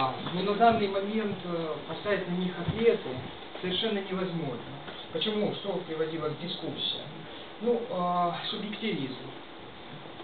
А, но на данный момент э, поставить на них ответы совершенно невозможно. Почему? Что приводило к дискуссии? Ну, э, субъективизм.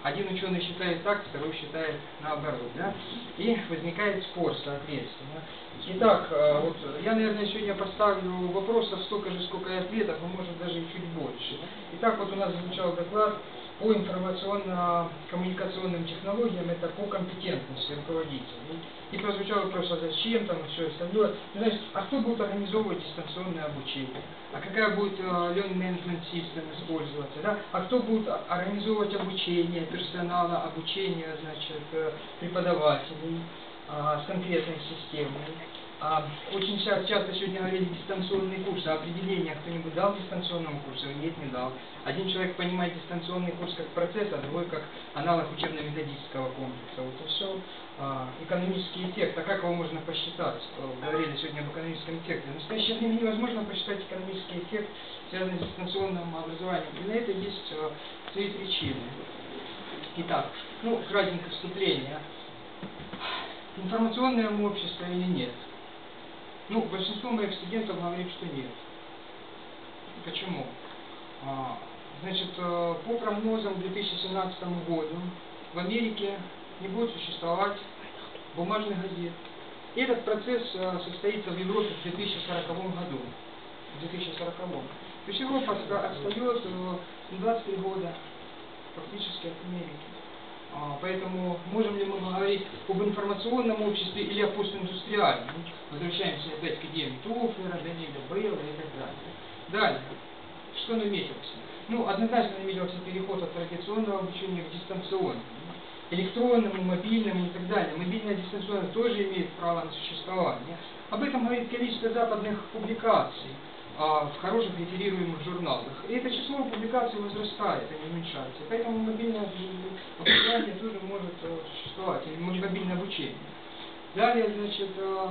Один ученый считает так, второй считает наоборот, да? И возникает спор, соответственно. Итак, э, вот я, наверное, сегодня поставлю вопросов столько же, сколько и ответов, а может даже и чуть больше. Итак, вот у нас звучал доклад по информационно-коммуникационным технологиям, это по компетентности руководителей. И прозвучал вопрос, а зачем там и все остальное. Значит, а кто будет организовывать дистанционное обучение? А какая будет uh, learning management system использоваться? Да? А кто будет организовывать обучение персонала, обучение, значит, э, преподавателей uh, с конкретной системой? А, очень часто сегодня говорили дистанционные курсы. А определение кто-нибудь дал дистанционному курсу? Нет, не дал. Один человек понимает дистанционный курс как процесс, а другой как аналог учебно-методического комплекса. Вот и все. А, экономический эффект. А как его можно посчитать? Говорили сегодня об экономическом эффекте. В настоящее время невозможно посчитать экономический эффект, связанный с дистанционным образованием. И на это есть а, свои причины. Итак, ну, кратенько вступление. Информационное общество или нет? Ну, большинство моих студентов говорит, что нет. Почему? А, значит, э, по прогнозам к 2017 году в Америке не будет существовать бумажных газет. Этот процесс э, состоится в Европе в 2040 году. В 2040. То есть Европа отстает 23 э, года фактически от Америки. А, поэтому можем ли мы говорить об информационном обществе или о постиндустриальном? Возвращаемся опять к идеям Тофлера, Даниэля Бейла и так далее. Далее. Что наметился? Ну, однозначно наметился переход от традиционного обучения к дистанционному. Электронному, мобильному и так далее. Мобильное дистанционное тоже имеет право на существование. Об этом говорит количество западных публикаций а, в хороших реферируемых журналах. И это число публикаций возрастает, а не уменьшается. Поэтому мобильное образование тоже может э, существовать, или мобильное обучение. Далее, значит, э,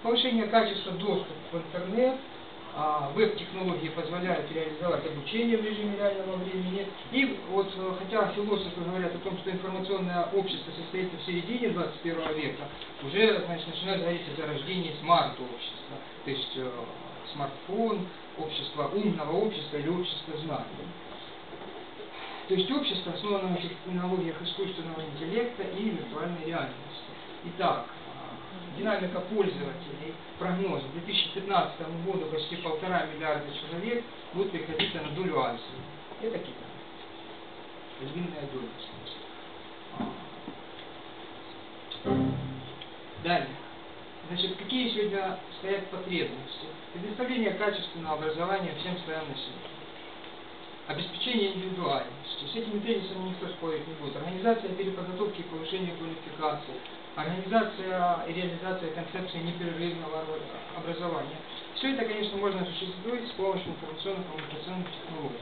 повышение качества доступа в интернет, а, веб-технологии позволяют реализовать обучение в режиме реального времени. И вот, э, хотя философы говорят о том, что информационное общество состоится в середине 21 века, уже значит, начинают говорить о зарождении смарт-общества. То есть смартфон, общество умного общества или общество знаний. То есть общество, основанное на технологиях искусственного интеллекта и виртуальной реальности. Итак, динамика пользователей, прогноз к 2015 году почти полтора миллиарда человек будут приходить на долю Азии. Это Китай. Львиная доля. Далее. Значит, какие сегодня стоят потребности? Предоставление качественного образования всем слоям населения. Обеспечение индивидуальности. С этими тезисами никто спорить не будет. Организация переподготовки и повышения квалификации. Организация и реализация концепции непрерывного образования. Все это, конечно, можно осуществить с помощью информационно-коммуникационных технологий.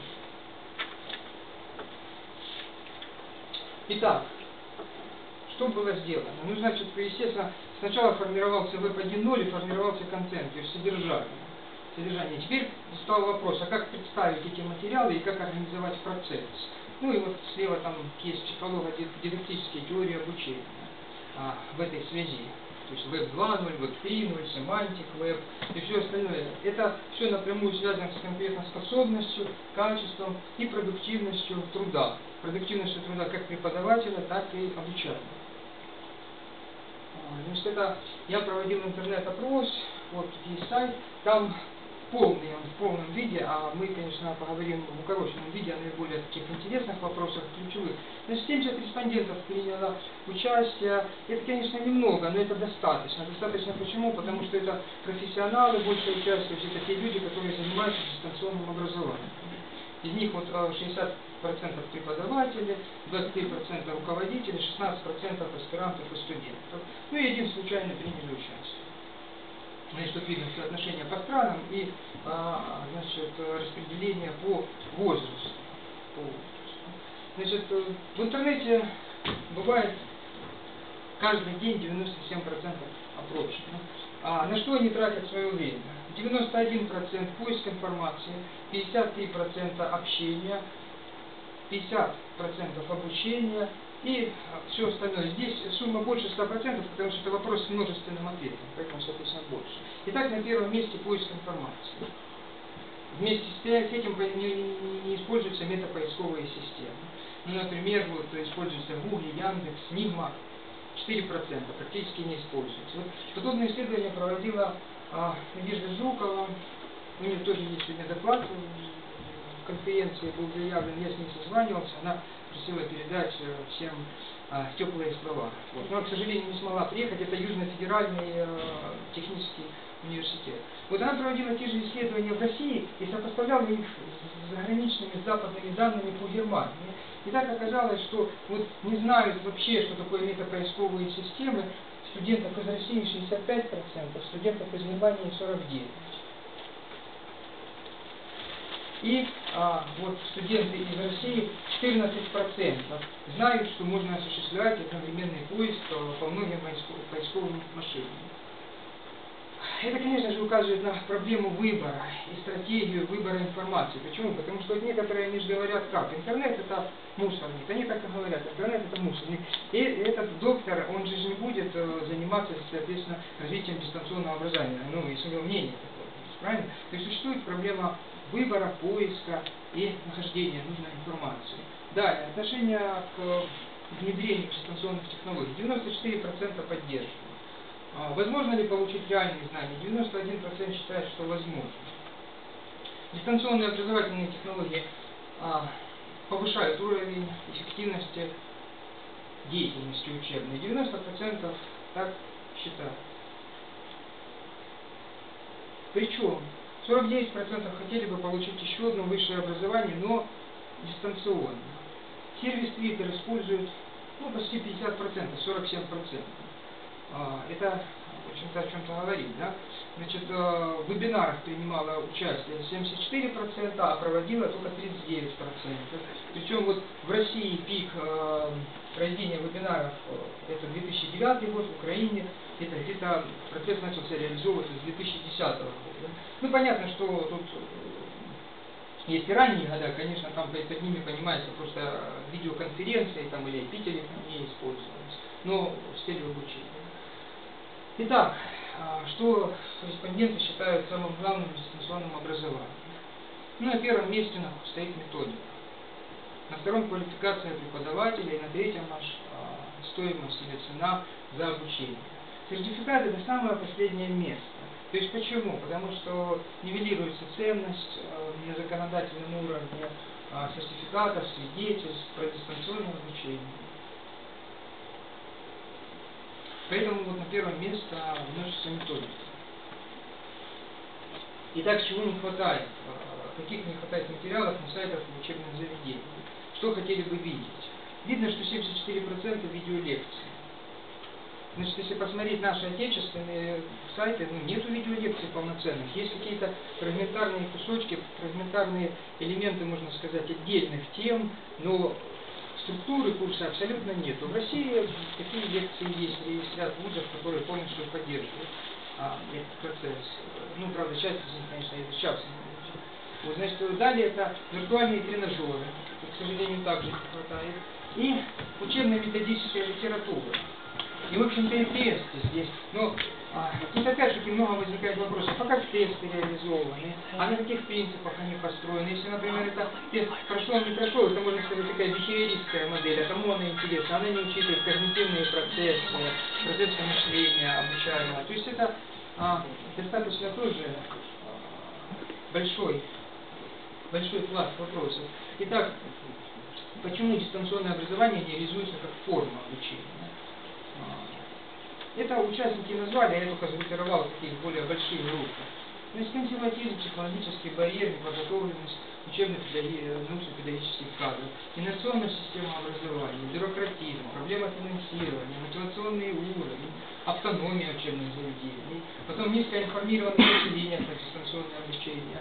Итак, что было сделано? Ну, значит, естественно, сначала формировался веб 1.0 и формировался контент, то есть содержание. содержание. Теперь стал вопрос, а как представить эти материалы и как организовать процесс? Ну и вот слева там есть психолого-дидактические теории обучения а, в этой связи. То есть веб 2.0, веб 3.0, семантик, веб и все остальное. Это все напрямую связано с конкретной способностью, качеством и продуктивностью труда. Продуктивностью труда как преподавателя, так и обучателя. Значит, это я проводил интернет-опрос, вот тут есть сайт, там полный, он в полном виде, а мы, конечно, поговорим в укороченном виде о наиболее таких интересных вопросах, ключевых. Значит, 70 респондентов приняло участие. Это, конечно, немного, но это достаточно. Достаточно почему? Потому что это профессионалы, большая часть, то есть это те люди, которые занимаются дистанционным образованием. Из них вот 60% преподаватели, 23% руководители, 16% аспирантов и студентов. Ну и один случайно приняли участие. Значит, тут видно соотношение по странам и а, значит, распределение по возрасту. По возрасту. Значит, в интернете бывает каждый день 97% опрошенных. А на что они тратят свое время? 91% поиск информации, 53% общения, 50% обучения и все остальное. Здесь сумма больше 100%, потому что это вопрос с множественным ответом, поэтому, соответственно, больше. Итак, на первом месте поиск информации. Вместе с этим не, не, используются метапоисковые системы. Ну, например, вот используется Google, Яндекс, Нигма. 4% практически не используется. Вот подобное исследование проводила а, Надежда Жукова. У нее тоже есть сегодня доклад конференции, был заявлен, я с ней созванивался, она просила передать э, всем а, теплые слова. Вот. Но, к сожалению, не смогла приехать, это Южно-федеральный э, технический университет. Вот она проводила те же исследования в России и сопоставляла их с заграничными западными данными по Германии. И так оказалось, что вот не знают вообще, что такое метапоисковые системы, студентов из России 65%, студентов из Германии 49%. И а, вот студенты из России 14% знают, что можно осуществлять одновременный поиск а, по многим поисковым машинам. Это, конечно же, указывает на проблему выбора и стратегию выбора информации. Почему? Потому что некоторые они же говорят как? Интернет это мусорник. Они так и говорят, интернет это мусорник. И этот доктор, он же не будет э, заниматься, соответственно, развитием дистанционного образования. Ну, и свое мнение такое. Правильно? То есть существует проблема выбора, поиска и нахождения нужной информации. Далее, отношение к внедрению дистанционных технологий. 94% поддерживают. А, возможно ли получить реальные знания? 91% считает, что возможно. Дистанционные образовательные технологии а, повышают уровень эффективности деятельности учебной. 90% так считают. Причем 49% хотели бы получить еще одно высшее образование, но дистанционно. Сервис Twitter используют ну, почти 50%, 47%. А, это, в общем-то, о чем-то говорит, да? Значит, э, в вебинарах принимало участие 74%, а проводила только 39%. Причем вот в России пик э, проведения вебинаров э, это 2009 год, в Украине это где-то процесс начался реализовываться с 2010 года. Ну, понятно, что тут есть и ранние года, конечно, там под ними понимается просто видеоконференции там, или IP-телефония использовались, но с целью обучения. Итак, а, что респонденты считают самым главным в дистанционном образовании? Ну, на первом месте стоит методика. На втором квалификация преподавателя и на третьем наш а, стоимость или цена за обучение. Сертификат это самое последнее место. То есть почему? Потому что нивелируется ценность э, на законодательном уровне э, сертификатов, свидетельств про дистанционное обучение. Поэтому вот на первое место вносится методика. Итак, чего не хватает? А, каких не хватает материалов на сайтах учебных заведений? Что хотели бы видеть? Видно, что 74% видеолекций. Значит, если посмотреть наши отечественные сайты, ну, нету видеолекций полноценных. Есть какие-то фрагментарные кусочки, фрагментарные элементы, можно сказать, отдельных тем, но структуры курса абсолютно нет. В России такие лекции есть, есть ряд вузов, которые полностью поддерживают а, этот процесс. Ну, правда, часть из них, конечно, это частные вот, значит, далее это виртуальные тренажеры, к сожалению, также не хватает. И учебная методическая литература. И, в общем-то, и тесты здесь. Но а, тут опять же много возникает вопросов, а как тесты реализованы, а на каких принципах они построены. Если, например, это тест прошел, не прошел, это можно сказать такая бихевиористская модель, это кому она не учитывает когнитивные процессы, процессы мышления обучаемого. То есть это а, достаточно тоже а, большой, большой пласт вопросов. Итак, почему дистанционное образование не реализуется как форма обучения? Это участники назвали, а я только сгруппировал такие более большие группы. Значит, консерватизм, психологический барьер, неподготовленность учебно-научно-педагогических кадров, инновационная система образования, бюрократизм, проблема финансирования, мотивационные уровни, автономия учебных заведений, потом низкая информированность населения про дистанционное обучение,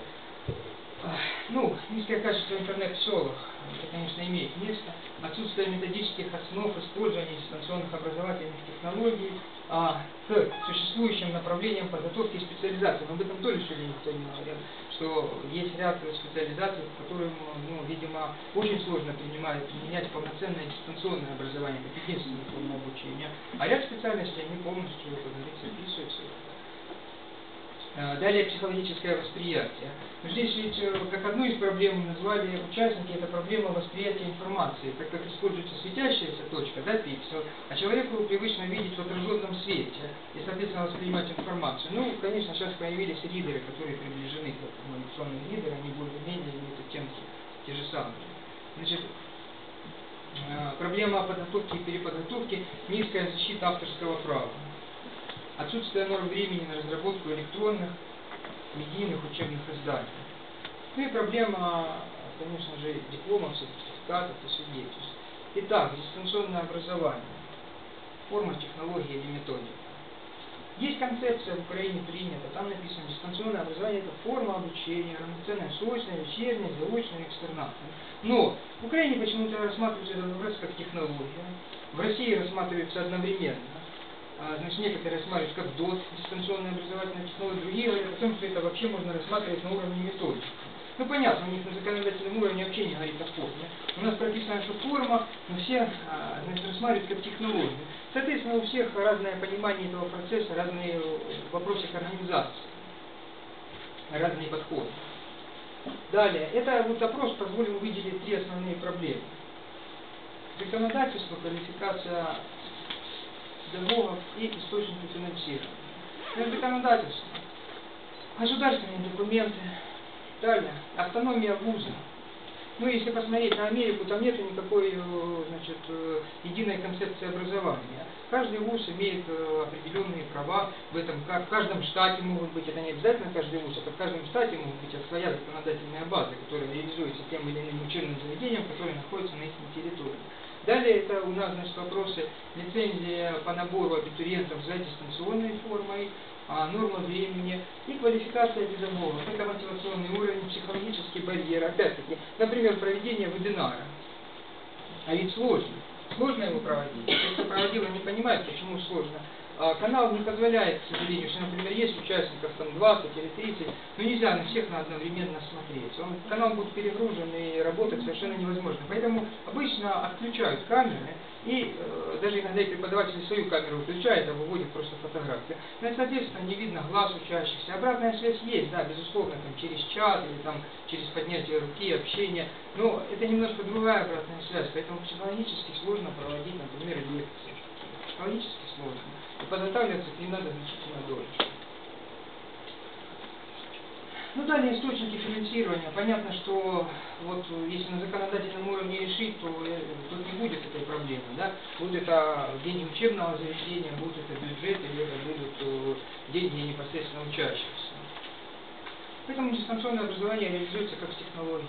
Ну, низкое качество интернет в селах, это, конечно, имеет место. Отсутствие методических основ использования дистанционных образовательных технологий а, к существующим направлениям подготовки и специализации. Но об этом тоже сегодня никто не говорил, что есть ряд специализаций, в ну, видимо, очень сложно принимать, применять полноценное дистанционное образование, как единственную форму обучения. А ряд специальностей, они полностью, как говорится, вписываются далее психологическое восприятие. Здесь ведь э, как одну из проблем назвали участники, это проблема восприятия информации, так как используется светящаяся точка, да, пиксель, а человеку привычно видеть в отраженном свете и, соответственно, воспринимать информацию. Ну, конечно, сейчас появились ридеры, которые приближены к этому ридерам, они более-менее имеют оттенки те же самые. Значит, э, проблема подготовки и переподготовки, низкая защита авторского права отсутствие норм времени на разработку электронных, медийных учебных изданий. Ну и проблема, конечно же, дипломов, сертификатов и свидетельств. Итак, дистанционное образование. Форма, технология или методика. Есть концепция в Украине принята, там написано, дистанционное образование – это форма обучения, равноценная срочная, вечерняя, заочная, экстернатная. Но в Украине почему-то рассматривается этот вопрос как технология, в России рассматривается одновременно значит, некоторые рассматривают как ДОТ, дистанционная образовательная технология, другие говорят о том, что это вообще можно рассматривать на уровне методики. Ну понятно, у них на законодательном уровне вообще не говорит о форме. У нас прописано, что форма, но все а, значит, рассматривают как технологию. Соответственно, у всех разное понимание этого процесса, разные вопросы к организации, разные подходы. Далее, это вот опрос позволил выделить три основные проблемы. Законодательство, квалификация педагогов и источники финансирования. Это законодательство, государственные документы, далее, автономия вуза. Ну, если посмотреть на Америку, там нет никакой э, значит, э, единой концепции образования. Каждый вуз имеет э, определенные права в этом, в каждом штате могут быть, это не обязательно каждый вуз, это в каждом штате могут быть своя законодательная база, которая реализуется тем или иным учебным заведением, которое находится на их территории. Далее это у нас значит, вопросы лицензия по набору абитуриентов за дистанционной формой, а, норма времени и квалификация педагогов. Это мотивационный уровень, психологический барьер. Опять-таки, например, проведение вебинара. А ведь сложно. Сложно его проводить. Если проводила не понимает, почему сложно. А, канал не позволяет, к сожалению, что, например, есть участников там 20 или 30, но нельзя на всех на одновременно смотреть. Он, канал будет перегружен и работать совершенно невозможно. Поэтому обычно отключают камеры, и э, даже иногда и преподаватель свою камеру включает, а выводит просто фотографию. Ну и, соответственно, не видно глаз учащихся. Обратная связь есть, да, безусловно, там, через чат или там, через поднятие руки, общение. Но это немножко другая обратная связь, поэтому психологически сложно проводить, например, лекции. Психологически сложно и подготавливаться к ним надо значительно дольше. Ну, далее источники финансирования. Понятно, что вот если на законодательном уровне решить, то э, тут не будет этой проблемы. Да? Будет это деньги учебного заведения, будет это бюджет, или это будут э, деньги непосредственно учащихся. Поэтому дистанционное образование реализуется как технология.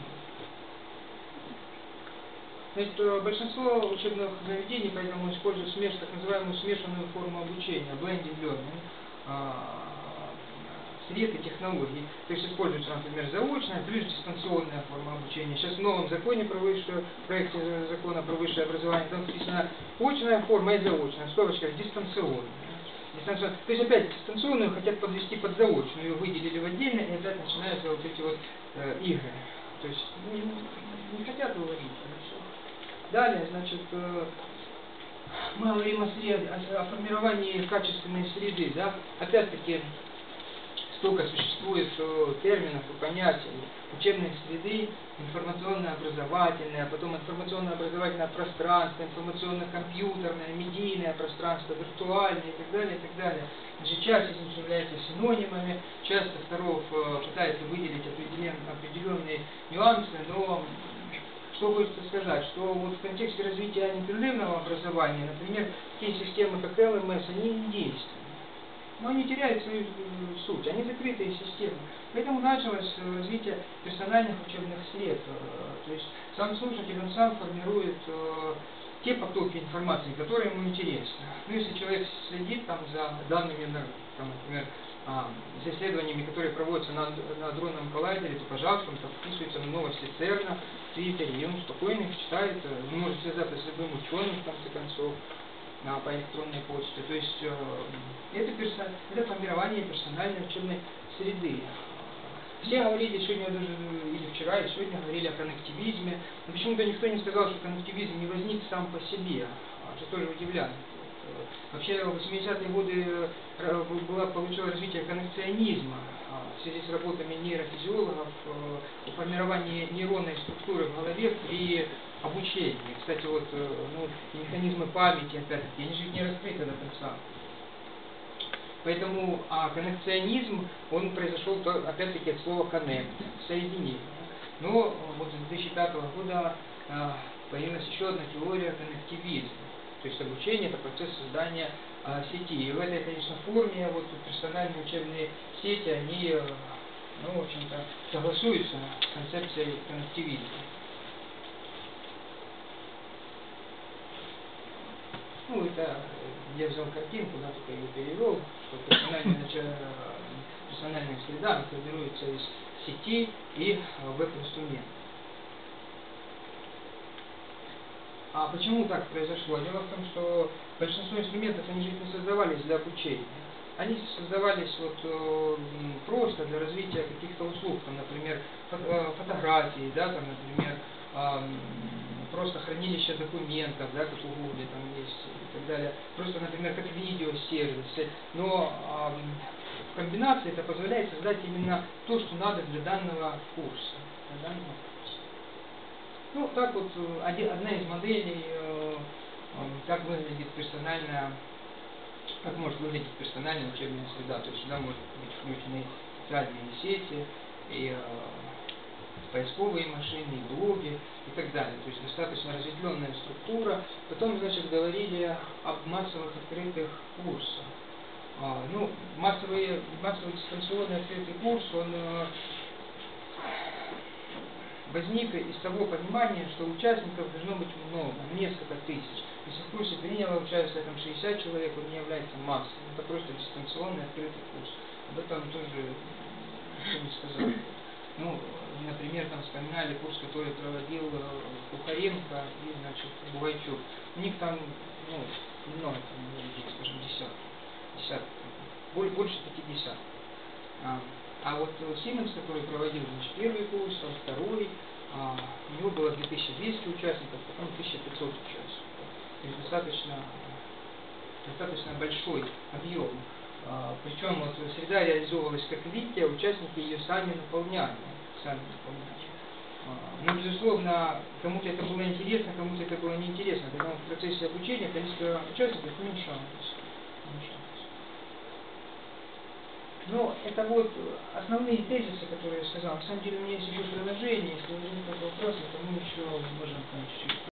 Значит, э, большинство учебных заведений поэтому используют смеш, так называемую смешанную форму обучения, blended learning, а, сред и технологий. То есть используется, например, заочная плюс дистанционная форма обучения. Сейчас в новом законе про высшее, проекте закона про высшее образование, там написано очная форма и заочная, в дистанционная. Дистанционная. То есть опять дистанционную хотят подвести под заочную, выделили в отдельно, и опять начинаются вот эти вот э, игры. То есть не, не хотят выводить. Далее, значит, э, мы говорим о, среде, о формировании качественной среды. Да? Опять-таки, столько существует э, терминов и понятий. Учебной среды, информационно-образовательное, а потом информационно-образовательное пространство, информационно-компьютерное, медийное пространство, виртуальное и так далее, и так далее. Значит, часть из них является синонимами, часть авторов э, пытается выделить определенные нюансы, но что хочется сказать, что вот в контексте развития непрерывного образования, например, такие системы, как ЛМС, они не действуют. Но они теряют свою э, суть, они закрытые системы. Поэтому началось э, развитие персональных учебных сред. Э, то есть сам слушатель, он сам формирует те потоки информации, которые ему интересны. Ну, если человек следит там за данными, там, например, а, с исследованиями, которые проводятся на, на дронном коллайдере, то, пожалуйста, он подписывается на новости ЦЕРНа в Твиттере, и он спокойно их читает, э, может связаться с любым ученым, в конце концов, а, по электронной почте. То есть э, это, персо... это формирование персональной учебной среды. Все говорили сегодня даже, или вчера, и сегодня говорили о коннективизме, но почему-то никто не сказал, что коннективизм не возник сам по себе, а что тоже удивляет. Вообще в 80-е годы э, было, получилось развитие коннекционизма а, в связи с работами нейрофизиологов э, о формировании нейронной структуры в голове при обучении. Кстати, вот э, ну, механизмы памяти, опять-таки, они же не раскрыты до конца. Поэтому а коннекционизм, он произошел, опять-таки, от слова connect, соединение. Но вот с 2005 года а, появилась еще одна теория коннективизма. То есть обучение – это процесс создания а, сети. И в этой, конечно, форме вот персональные учебные сети, они, э, ну, в общем-то, согласуются с концепцией коннективизма. Ну, это я взял картинку, да, только ее перевел, что персональная, персональная среда формируется из сети и веб-инструментов. А почему так произошло? Дело в том, что большинство инструментов, они же не создавались для обучения. Они создавались вот э, просто для развития каких-то услуг, там, например, э, фотографии, да, там, например, просто хранилище документов, да, как у Google там есть и так далее. Просто, например, как видеосервисы. Но в комбинации это позволяет создать именно то, что надо для данного курса. Для данного ну, так вот, э, одна из моделей, э, как выглядит персональная, как может выглядеть персональная учебная среда. То есть сюда может быть включены социальные сети, и э, поисковые машины, и блоги, и так далее. То есть достаточно разветвленная структура. Потом, значит, говорили об массовых открытых курсах. А, ну, массовый, массовый дистанционный открытый курс, он возник из того понимания, что участников должно быть много, несколько тысяч. Если в курсе приняло участие там 60 человек, он не является массой. Это просто дистанционный открытый курс. Об этом тоже не сказал. Ну, например, там вспоминали курс, который проводил э, Кухаренко и, значит, Бугайчук. У них там, ну, немного, там, скажем, десятки. Десятки. Больше 50. А вот Сименс, который проводил значит, первый курс, второй, а, у него было 2200 участников, потом 1500 участников. То есть достаточно, достаточно большой объем. А, причем вот среда реализовывалась как видите, а участники ее сами наполняли. Сами наполняли. А, но, безусловно, кому-то это было интересно, кому-то это было неинтересно. Поэтому в процессе обучения количество участников уменьшалось. Но это вот основные тезисы, которые я сказал. На самом деле у меня есть еще предложение, если возникнут вопросы, то мы еще можем там чуть-чуть